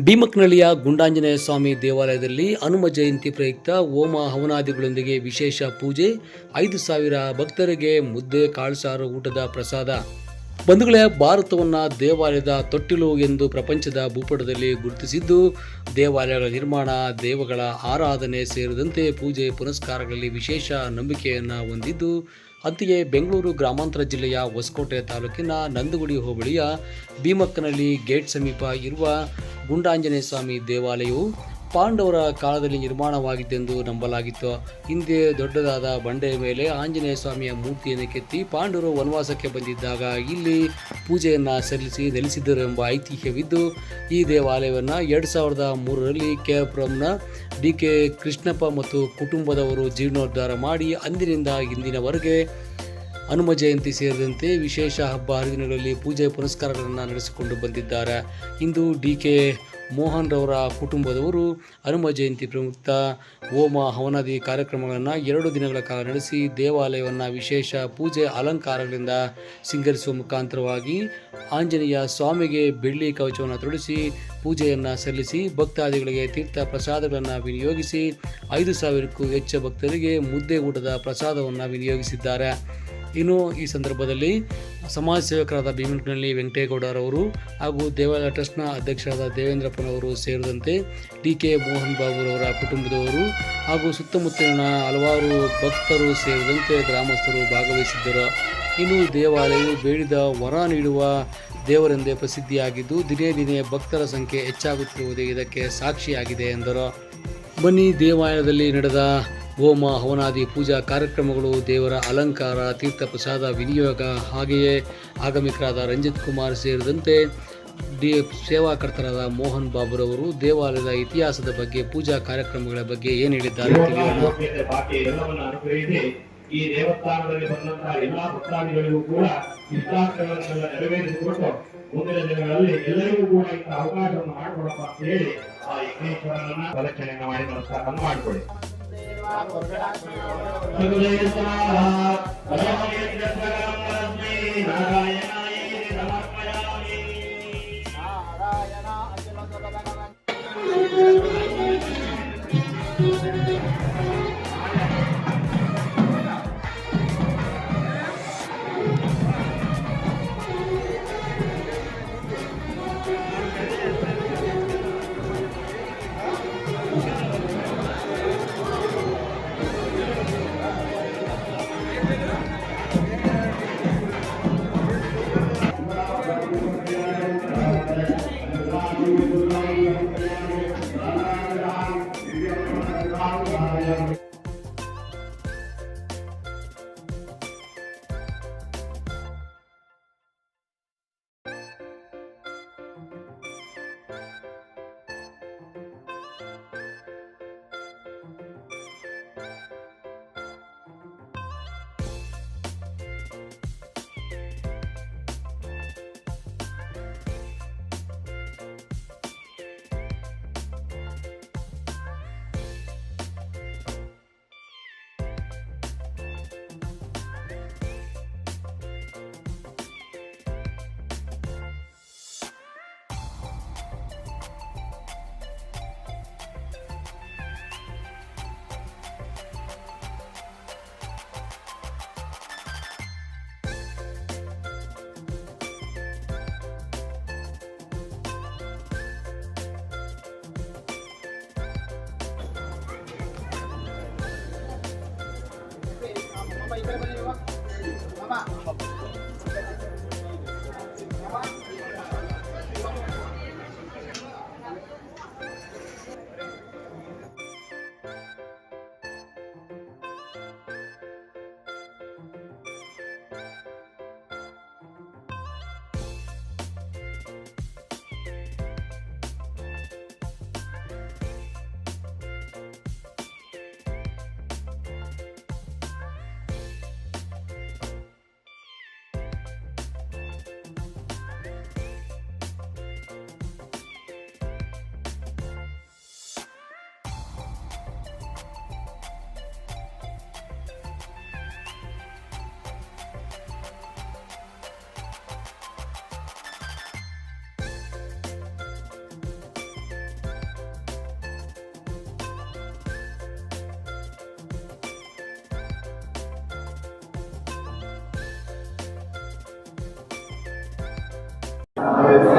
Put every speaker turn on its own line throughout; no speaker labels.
ಭೀಮಕ್ನಳ್ಳಿಯ ಗುಂಡಾಂಜನೇಯ ಸ್ವಾಮಿ ದೇವಾಲಯದಲ್ಲಿ ಹನುಮ ಜಯಂತಿ ಪ್ರಯುಕ್ತ ಹೋಮ ಹವನಾದಿಗಳೊಂದಿಗೆ ವಿಶೇಷ ಪೂಜೆ, ಐದು ಸಾವಿರ ಭಕ್ತರಿಗೆ ಮುದ್ದೆ, ಕಾಳುಸಾರು, ಊಟದ ಪ್ರಸಾದ. ಬಂಧುಗಳೇ, ಭಾರತವನ್ನು ದೇವಾಲಯದ ತೊಟ್ಟಿಲು ಎಂದು ಪ್ರಪಂಚದ ಭೂಪಟದಲ್ಲಿ ಗುರುತಿಸಿದ್ದು, ದೇವಾಲಯಗಳ ನಿರ್ಮಾಣ, ದೇವಗಳ ಆರಾಧನೆ ಸೇರಿದಂತೆ ಪೂಜೆ, ಪುನಸ್ಕಾರಗಳಲ್ಲಿ ವಿಶೇಷ ನಂಬಿಕೆಯನ್ನು ಹೊಂದಿದ್ದು ಅಂತೆಯೇ ಬೆಂಗಳೂರು ಗ್ರಾಮಾಂತರ ಜಿಲ್ಲೆಯ ಹೊಸಕೋಟೆ ತಾಲೂಕಿನ ನಂದಗುಡಿ ಹೋಬಳಿಯ ಭೀಮಕ್ಕನಹಳ್ಳಿ ಗೇಟ್ ಸಮೀಪ ಇರುವ ಗುಂಡಾಂಜನೇಯ ಸ್ವಾಮಿ ದೇವಾಲಯವು ಪಾಂಡವರ ಕಾಲದಲ್ಲಿ ನಿರ್ಮಾಣವಾಗಿದ್ದೆಂದು ನಂಬಲಾಗಿತ್ತು. ಹಿಂದೆ ದೊಡ್ಡದಾದ ಬಂಡೆಯ ಮೇಲೆ ಆಂಜನೇಯ ಸ್ವಾಮಿಯ ಮೂರ್ತಿಯನ್ನು ಕೆತ್ತಿ ಪಾಂಡವರು ವನವಾಸಕ್ಕೆ ಬಂದಿದ್ದಾಗ ಇಲ್ಲಿ ಪೂಜೆಯನ್ನು ಸಲ್ಲಿಸಿ ನೆಲೆಸಿದ್ದರು ಎಂಬ ಐತಿಹ್ಯವಿದ್ದು, ಈ ದೇವಾಲಯವನ್ನು ಎರಡು ಸಾವಿರದ ಮೂರರಲ್ಲಿ ಕೆಪುರಂನ ಡಿ. ಕೆ. ಕೃಷ್ಣಪ್ಪ ಮತ್ತು ಕುಟುಂಬದವರು ಜೀರ್ಣೋದ್ಧಾರ ಮಾಡಿ ಅಂದಿನಿಂದ ಇಂದಿನವರೆಗೆ ಹನುಮ ಜಯಂತಿ ಸೇರಿದಂತೆ ವಿಶೇಷ ಹಬ್ಬ ಹರಿದಿನಗಳಲ್ಲಿ ಪೂಜೆ ಪುನಸ್ಕಾರಗಳನ್ನು ನಡೆಸಿಕೊಂಡು ಬಂದಿದ್ದಾರೆ. ಇಂದು ಡಿ. ಕೆ. ಮೋಹನ್ ರವರ ಕುಟುಂಬದವರು ಹನುಮ ಜಯಂತಿ ಪ್ರಯುಕ್ತ ಹೋಮ ಹವನಾದಿ ಕಾರ್ಯಕ್ರಮಗಳನ್ನು ಎರಡು ದಿನಗಳ ಕಾಲ ನಡೆಸಿ ದೇವಾಲಯವನ್ನು ವಿಶೇಷ ಪೂಜೆ ಅಲಂಕಾರಗಳಿಂದ ಸಿಂಗರಿಸುವ ಮುಖಾಂತರವಾಗಿ ಆಂಜನೇಯ ಸ್ವಾಮಿಗೆ ಬೆಳ್ಳಿ ಕವಚವನ್ನು ತೊಡಿಸಿ ಪೂಜೆಯನ್ನು ಸಲ್ಲಿಸಿ ಭಕ್ತಾದಿಗಳಿಗೆ ತೀರ್ಥ ಪ್ರಸಾದಗಳನ್ನು ವಿನಿಯೋಗಿಸಿ ಐದು ಸಾವಿರಕ್ಕೂ ಹೆಚ್ಚು ಭಕ್ತರಿಗೆ ಮುದ್ದೆ ಊಟದ ಪ್ರಸಾದವನ್ನು ವಿನಿಯೋಗಿಸಿದ್ದಾರೆ. ಇನ್ನು ಈ ಸಂದರ್ಭದಲ್ಲಿ ಸಮಾಜ ಸೇವಕರಾದ ಭೀಮನಹಳ್ಳಿ ವೆಂಕಟೇಗೌಡರವರು ಹಾಗೂ ದೇವಾಲಯ ಟ್ರಸ್ಟ್ನ ಅಧ್ಯಕ್ಷರಾದ ದೇವೇಂದ್ರಪ್ಪನವರು ಸೇರಿದಂತೆ ಡಿ ಕೆ ಮೋಹನ್ ಬಾಬುರವರ ಕುಟುಂಬದವರು ಹಾಗೂ ಸುತ್ತಮುತ್ತಲಿನ ಹಲವಾರು ಭಕ್ತರು ಸೇರಿದಂತೆ ಗ್ರಾಮಸ್ಥರು ಭಾಗವಹಿಸಿದ್ದರು. ಇನ್ನು ದೇವಾಲಯವು ಬೇಡಿದ ವರ ನೀಡುವ ದೇವರೆಂದೇ ಪ್ರಸಿದ್ಧಿಯಾಗಿದ್ದು, ದಿನೇ ದಿನೇ ಭಕ್ತರ ಸಂಖ್ಯೆ ಹೆಚ್ಚಾಗುತ್ತಿರುವುದೇ ಇದಕ್ಕೆ ಸಾಕ್ಷಿಯಾಗಿದೆ ಎಂದರು. ಬನ್ನಿ ದೇವಾಲಯದಲ್ಲಿ ನಡೆದ ಹೋಮ ಹವನಾದಿ ಪೂಜಾ ಕಾರ್ಯಕ್ರಮಗಳು ದೇವರ ಅಲಂಕಾರ ತೀರ್ಥ ಪ್ರಸಾದ ವಿನಿಯೋಗ ಹಾಗೆಯೇ ಆಗಮಿಕರಾದ ರಂಜಿತ್ ಕುಮಾರ್ ಸೇರಿದಂತೆ ಡಿ ಸೇವಾಕರ್ತರಾದ ಮೋಹನ್ ಬಾಬುರವರು ದೇವಾಲಯದ ಇತಿಹಾಸದ ಬಗ್ಗೆ ಪೂಜಾ ಕಾರ್ಯಕ್ರಮಗಳ ಬಗ್ಗೆ ಏನು ಹೇಳಿದ್ದಾರೆ
ಈ ದೇವಸ್ಥಾನದಲ್ಲಿ ಬಂದಂತಹ ಎಲ್ಲಾ ಭಕ್ತಾದಿಗಳಿಗೂ ಕೂಡ ಇಷ್ಟಾರ್ಥಗಳನ್ನೆಲ್ಲ ನೆರವೇರಿಸಿಕೊಟ್ಟು ಮುಂದಿನ ದಿನಗಳಲ್ಲಿ ಎಲ್ಲರಿಗೂ ಕೂಡ ಇಂತಹ ಅವಕಾಶವನ್ನು ಮಾಡಿಕೊಡಪ್ಪ ಅಂತ ಹೇಳಿ ಆ ಯಜ್ಞೇಶ್ವರನನ್ನ ಪ್ರದಕ್ಷಿಣೆಯನ್ನು ಮಾಡಿ ನಮಸ್ಕಾರವನ್ನು ಮಾಡಿಕೊಳ್ಳಿ. स्वाहा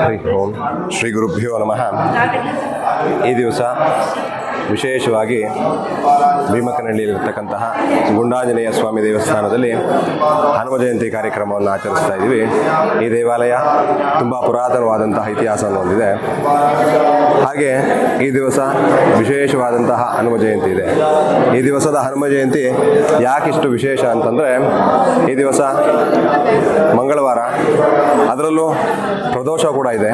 ಹರಿ ಓಂ ಶ್ರೀ ಗುರುಭ್ಯೋ ನಮಃ. ಈ ದಿವಸ ವಿಶೇಷವಾಗಿ ಭೀಮಕನಹಳ್ಳಿಯಲ್ಲಿರ್ತಕ್ಕಂತಹ ಗುಂಡಾಂಜನೇಯ ಸ್ವಾಮಿ ದೇವಸ್ಥಾನದಲ್ಲಿ ಹನುಮ ಜಯಂತಿ ಕಾರ್ಯಕ್ರಮವನ್ನು ಆಚರಿಸ್ತಾ ಇದ್ದೀವಿ. ಈ ದೇವಾಲಯ ತುಂಬ ಪುರಾತನವಾದಂತಹ ಇತಿಹಾಸವನ್ನು ಹೊಂದಿದೆ. ಹಾಗೆ ಈ ದಿವಸ ವಿಶೇಷವಾದಂತಹ ಹನುಮ ಜಯಂತಿ ಇದೆ. ಈ ದಿವಸದ ಹನುಮ ಜಯಂತಿ ಯಾಕಿಷ್ಟು ವಿಶೇಷ ಅಂತಂದರೆ, ಈ ದಿವಸ ಮಂಗಳವಾರ. ಅದರಲ್ಲೂ ಪ್ರದೋಷ ಕೂಡ ಇದೆ.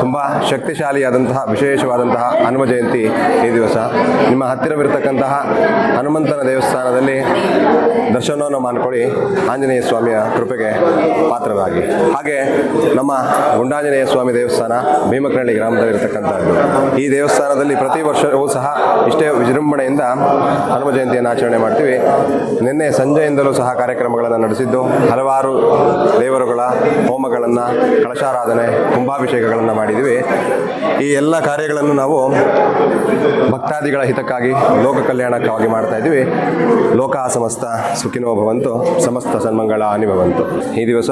ತುಂಬ ಶಕ್ತಿಶಾಲಿಯಾದಂತಹ, ವಿಶೇಷವಾದಂತಹ ಹನುಮ ಜಯಂತಿ ಈ ದಿವಸ. ನಿಮ್ಮ ಹತ್ತಿರವಿರತಕ್ಕಂತಹ ಹನುಮಂತನ ದೇವಸ್ಥಾನದಲ್ಲಿ ದರ್ಶನವನ್ನು ಮಾಡಿಕೊಳ್ಳಿ. ಆಂಜನೇಯ ಸ್ವಾಮಿಯ ಕೃಪೆಗೆ ಪಾತ್ರರಾಗಿ. ಹಾಗೆ ನಮ್ಮ ಗುಂಡಾಂಜನೇಯ ಸ್ವಾಮಿ ದೇವಸ್ಥಾನ ಭೀಮಕನಹಳ್ಳಿ ಗ್ರಾಮದಲ್ಲಿರ್ತಕ್ಕಂಥದ್ದು. ಈ ದೇವಸ್ಥಾನದಲ್ಲಿ ಪ್ರತಿ ವರ್ಷವೂ ಸಹ ಇಷ್ಟೇ ವಿಜೃಂಭಣೆಯಿಂದ ಹನುಮ ಜಯಂತಿಯನ್ನು ಆಚರಣೆ ಮಾಡ್ತೀವಿ. ನಿನ್ನೆ ಸಂಜೆಯಿಂದಲೂ ಸಹ ಕಾರ್ಯಕ್ರಮಗಳನ್ನು ನಡೆಸಿದ್ದು, ಹಲವಾರು ದೇವರುಗಳ ಹೋಮಗಳನ್ನು, ಕಳಶಾರಾಧನೆ, ಕುಂಭಾಭಿಷೇಕಗಳನ್ನು ಮಾಡಿದ್ದೀವಿ. ಈ ಎಲ್ಲ ಕಾರ್ಯಗಳನ್ನು ನಾವು ಭಕ್ತಾದಿಗಳ ಹಿತಕ್ಕಾಗಿ, ಲೋಕ ಕಲ್ಯಾಣಕ್ಕಾಗಿ ಮಾಡ್ತಾ ಇದ್ದೀವಿ. ಲೋಕ ಸಮಸ್ತ ಸುಖಿನೋ ಭವಂತು, ಸಮಸ್ತ ಸನ್ಮಂಗಳ ಅನಿಭವಂತು ಈ ದಿವಸ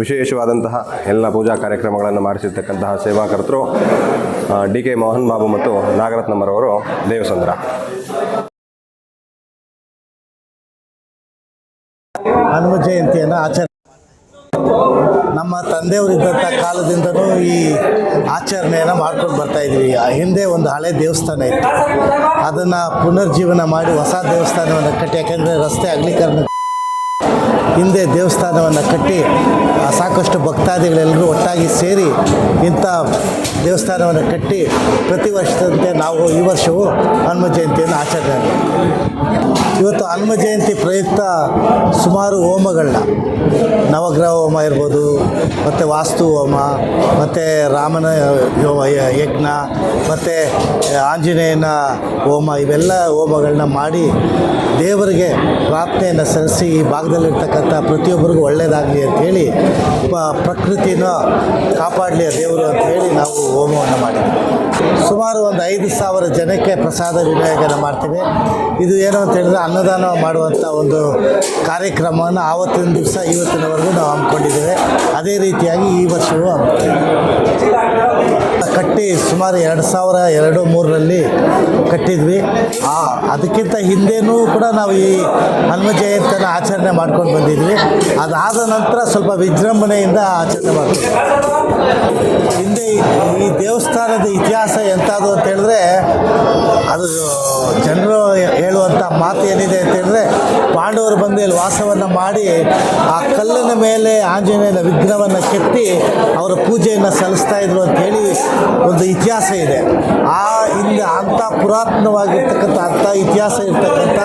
ವಿಶೇಷವಾದಂತಹ ಎಲ್ಲ ಪೂಜಾ ಕಾರ್ಯಕ್ರಮಗಳನ್ನು ಮಾಡಿಸಿರ್ತಕ್ಕಂತಹ ಸೇವಾಕರ್ತರು ಡಿ ಕೆ ಮೋಹನ್ ಬಾಬು ಮತ್ತು ನಾಗರತ್ನಮ್ಮರವರು ದೇವಸಂದ್ರ.
ಹನುಮ ಜಯಂತಿಯನ್ನು ಆಚರಣೆ ನಮ್ಮ ತಂದೆಯವರಿದ್ದಂಥ ಕಾಲದಿಂದಲೂ ಈ ಆಚರಣೆಯನ್ನು ಮಾಡ್ಕೊಂಡು ಬರ್ತಾ ಇದ್ದೀವಿ. ಆ ಹಿಂದೆ ಒಂದು ಹಳೆ ದೇವಸ್ಥಾನ ಇತ್ತು. ಅದನ್ನು ಪುನರ್ಜೀವನ ಮಾಡಿ ಹೊಸ ದೇವಸ್ಥಾನವನ್ನು ಕಟ್ಟಿ, ಯಾಕೆಂದರೆ ರಸ್ತೆ ಅಗಲೀಕರಣ ಹಿಂದೆ ದೇವಸ್ಥಾನವನ್ನು ಕಟ್ಟಿ ಸಾಕಷ್ಟು ಭಕ್ತಾದಿಗಳೆಲ್ಲರೂ ಒಟ್ಟಾಗಿ ಸೇರಿ ಇಂಥ ದೇವಸ್ಥಾನವನ್ನು ಕಟ್ಟಿ ಪ್ರತಿ ವರ್ಷದಂತೆ ನಾವು ಈ ವರ್ಷವೂ ಹನುಮ ಜಯಂತಿಯನ್ನು ಆಚರಣೆ. ಇವತ್ತು ಹನುಮ ಜಯಂತಿ ಪ್ರಯುಕ್ತ ಸುಮಾರು ಹೋಮಗಳನ್ನ. ನವಗ್ರಹ ಹೋಮ ಇರ್ಬೋದು, ಮತ್ತು ವಾಸ್ತು ಹೋಮ, ಮತ್ತು ರಾಮನ ಯಜ್ಞ, ಮತ್ತು ಆಂಜನೇಯನ ಹೋಮ, ಇವೆಲ್ಲ ಹೋಮಗಳನ್ನ ಮಾಡಿ ದೇವರಿಗೆ ಪ್ರಾರ್ಥನೆಯನ್ನು ಸಲ್ಲಿಸಿ ಈ ಭಾಗದಲ್ಲಿರ್ತಕ್ಕಂಥ ಪ್ರತಿಯೊಬ್ಬರಿಗೂ ಒಳ್ಳೆಯದಾಗಲಿ ಅಂಥೇಳಿ ಪ ಪ್ರಕೃತಿನ ಕಾಪಾಡಲಿ ದೇವರು ಹೇಳಿ ನಾವು ಹೋಮವನ್ನು ಮಾಡಿದ್ವಿ. ಸುಮಾರು ಒಂದು ಐದು ಸಾವಿರ ಜನಕ್ಕೆ ಪ್ರಸಾದ ವಿನಿಯೋಗನ ಮಾಡ್ತೀವಿ. ಇದು ಏನು ಅಂತ ಹೇಳಿದ್ರೆ ಅನ್ನದಾನ ಮಾಡುವಂಥ ಒಂದು ಕಾರ್ಯಕ್ರಮವನ್ನು ಆವತ್ತಿನ ದಿವಸ ಇವತ್ತಿನವರೆಗೂ ನಾವು ಹಮ್ಮಿಕೊಂಡಿದ್ದೇವೆ. ಅದೇ ರೀತಿಯಾಗಿ ಈ ವರ್ಷವೂ ಹಮ್ಮಿಕೊಂಡಿದ್ದೀವಿ. ಕಟ್ಟಿ ಸುಮಾರು ಎರಡು ಸಾವಿರ ಎರಡು ಮೂರರಲ್ಲಿ ಕಟ್ಟಿದ್ವಿ. ಆ, ಅದಕ್ಕಿಂತ ಹಿಂದೆನೂ ಕೂಡ ನಾವು ಈ ಹನುಮ ಜಯಂತಿಯನ್ನು ಆಚರಣೆ ಮಾಡ್ಕೊಂಡು ಬಂದಿದ್ವಿ. ಅದಾದ ನಂತರ ಸ್ವಲ್ಪ ವಿಜೃಂಭಣೆಯಿಂದ ಆಚರಣೆ ಮಾಡ್ತೀವಿ. ಹಿಂದೆ ಈ- ದೇವಸ್ಥಾನದ ಇತಿಹಾಸ ಎಂಥದ್ದು ಅಂತ ಹೇಳಿದ್ರೆ, ಅದು ಜನರು ಹೇಳುವಂಥ ಮಾತು ಏನಿದೆ ಅಂತ ಹೇಳಿದ್ರೆ, ಪಾಂಡವರು ಬಂದು ಇಲ್ಲಿ ವಾಸವನ್ನು ಮಾಡಿ ಆ ಕಲ್ಲಿನ ಮೇಲೆ ಆಂಜನೇಯನ ವಿಗ್ರಹವನ್ನು ಕೆತ್ತಿ ಅವರ ಪೂಜೆಯನ್ನು ಸಲ್ಲಿಸ್ತಾ ಇದ್ರು ಅಂತ ಹೇಳಿ ಒಂದು ಇತಿಹಾಸ ಇದೆ. ಆ ಇಲ್ಲಿ ಅಂಥ ಪುರಾತನವಾಗಿರ್ತಕ್ಕಂಥ ಅಂಥ ಇತಿಹಾಸ ಇರ್ತಕ್ಕಂಥ